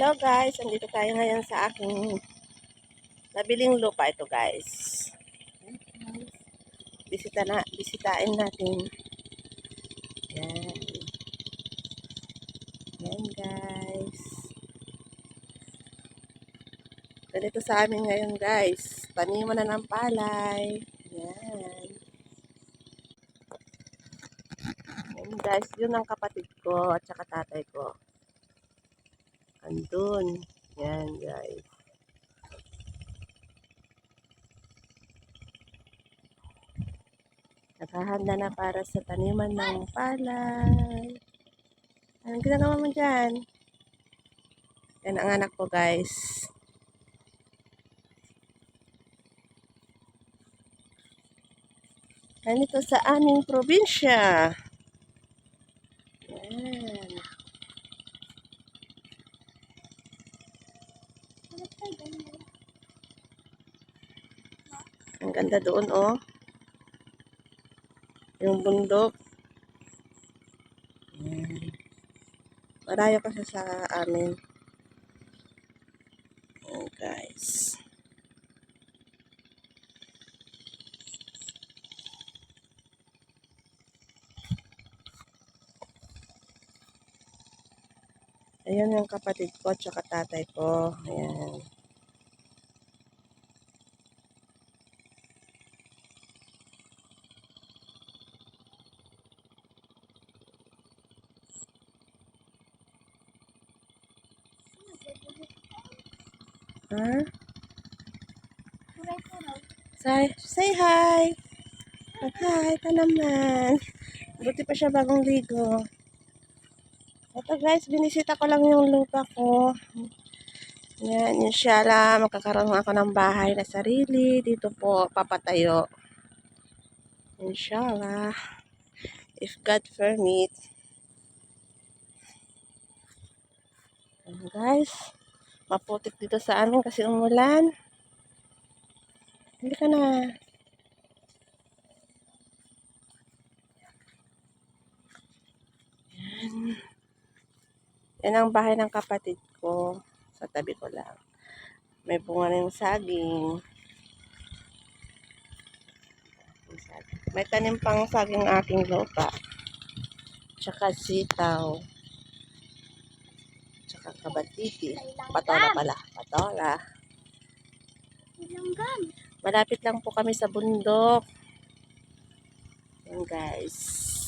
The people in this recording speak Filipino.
Hello guys, andito tayo ngayon sa aking nabiling lupa ito guys. Bisita na, bisitain natin. Yan. Yan guys. Ganito sa amin ngayon guys. Taniman na ng palay. Yan. Yan guys, yun ang kapatid ko at saka tatay ko. Andun. Yan, guys. Nakahanda na para sa taniman ng palay. Anong ginagawa mo dyan? Yan ang anak ko, guys. Ganito sa aming probinsya. Ang ganda doon, oh. Yung bundok. Ayan. Marayo kasi sa amin. Ayan, guys. Ayan yung kapatid ko, tsaka tatay ko. Ayan. Ha? Say, say hi. Mag-hi ka naman. Buti pa siya bagong ligo. Ito guys, binisita ko lang yung lupa ko. Yan, inshallah, magkakaroon ako ng bahay na sarili. Dito po, papatayo. Inshallah. If God permit. Ayan, guys, maputik dito sa amin kasi umulan. Hindi ka na. Yan. Yan ang bahay ng kapatid ko. Sa tabi ko lang. May bunga ng saging. May tanim pang saging aking lupa. Tsaka sitaw. Tsaka kabatiti. Patola pala. Patola. Malapit lang po kami sa bundok. Yan guys.